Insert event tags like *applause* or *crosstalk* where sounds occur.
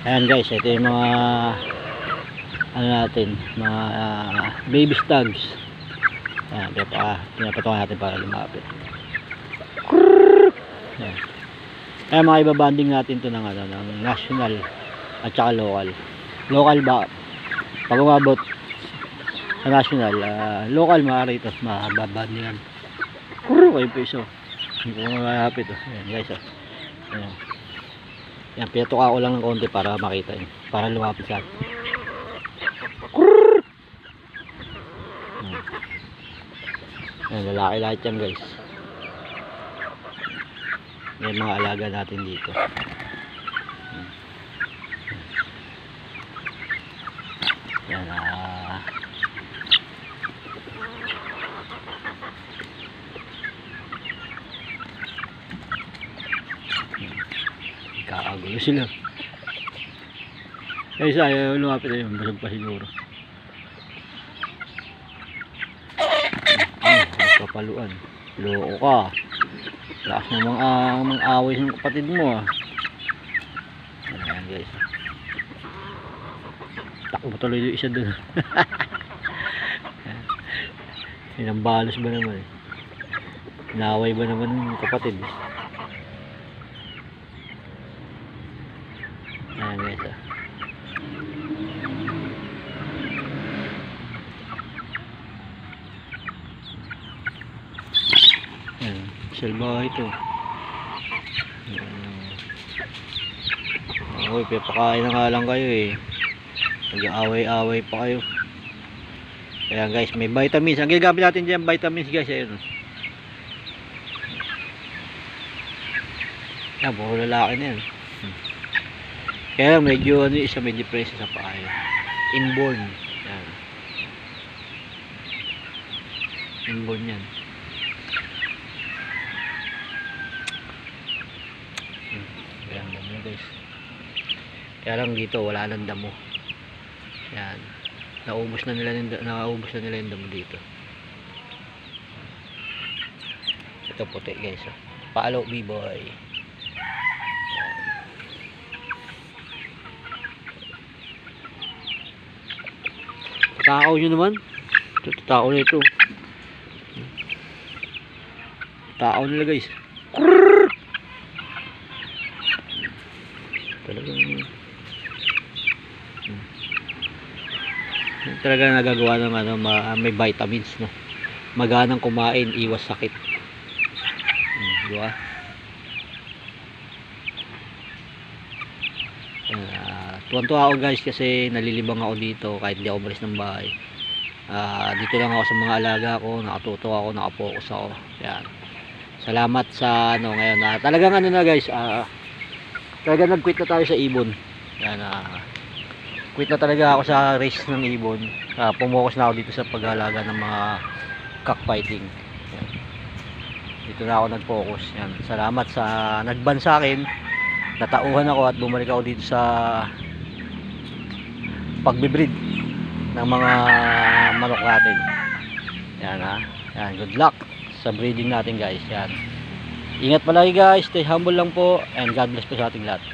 Ayan guys, ito yung mga ano natin, mga ah, baby stags. Ayan, pinapa, pinapatungan natin para lumapit. Ayan. Ayan mga ibabanding natin to ng, ano, ng national at saka local. Local ba? Pag umabot sa national, ah, local maaari ito, mababandingan. Kuro kayo piso. Hindi ko malapit. Oh. Ayan guys. Oh. Ayan. Yan, pinatuka ko lang ng konti para makita yun. Para lumapit sa atin. Yan, lalaki lahat yan guys. Yan mga alaga natin dito. Yan, ah. Kakagulo sila. Eh, isa ayaw lumapit na yun. Basag pa siguro. Ay, papaluan. Loko ka. Lakas namang ah, mang away ng kapatid mo ah. Ayan guys. Takbo tuloy yung isa dun. *laughs* Sinambalos ba naman eh. Naway ba naman yung kapatid eh. Ayan ah. Ayan, salbahe ito. Ayan. Uy, pinapakain na nga lang kayo eh. Nag-away-away pa kayo. Ayan guys, may vitamins. Ang ginagamit natin dyan, vitamins guys. Ayan. oh. Yan, puro lalaki na yan. Hmm. Kaya lang, medyo ano isa, may depression sa paa. Inborn. Yan. Inborn yan. Hmm. Ayan, damo guys. Kaya lang dito, wala nang damo. Yan. Naubos na nila, naubos na nila yung damo dito. Ito puti guys. Oh. Paalo, B-boy. Takaw nyo naman. Ito, takaw na ito. Takaw nila guys. Krrrr! Talagang Hmm. talaga nagagawa ng ano, ma- may vitamins no. Maganang kumain, iwas sakit. Hmm, di ba? Ah, tuwan-tuwa ako guys kasi nalilibang ako dito kahit hindi ako umalis ng bahay. Ah, dito lang ako sa mga alaga ko, nakatuto ako, nakapokus ako. Yan. Salamat sa ano ngayon na talagang ano na guys, ah talaga nag-quit na tayo sa ibon. Yan ah quit na talaga ako sa race ng ibon. Ah, pumokus na ako dito sa pag-alaga ng mga cockfighting. Yan. Dito na ako nag-focus. Yan. Salamat sa nagban sa akin. Natauhan ako at bumalik ako dito sa pagbibreed ng mga manok natin. Yan ha. Yan, good luck sa breeding natin guys. Yan. Ingat palagi guys. Stay humble lang po and God bless po sa ating lahat.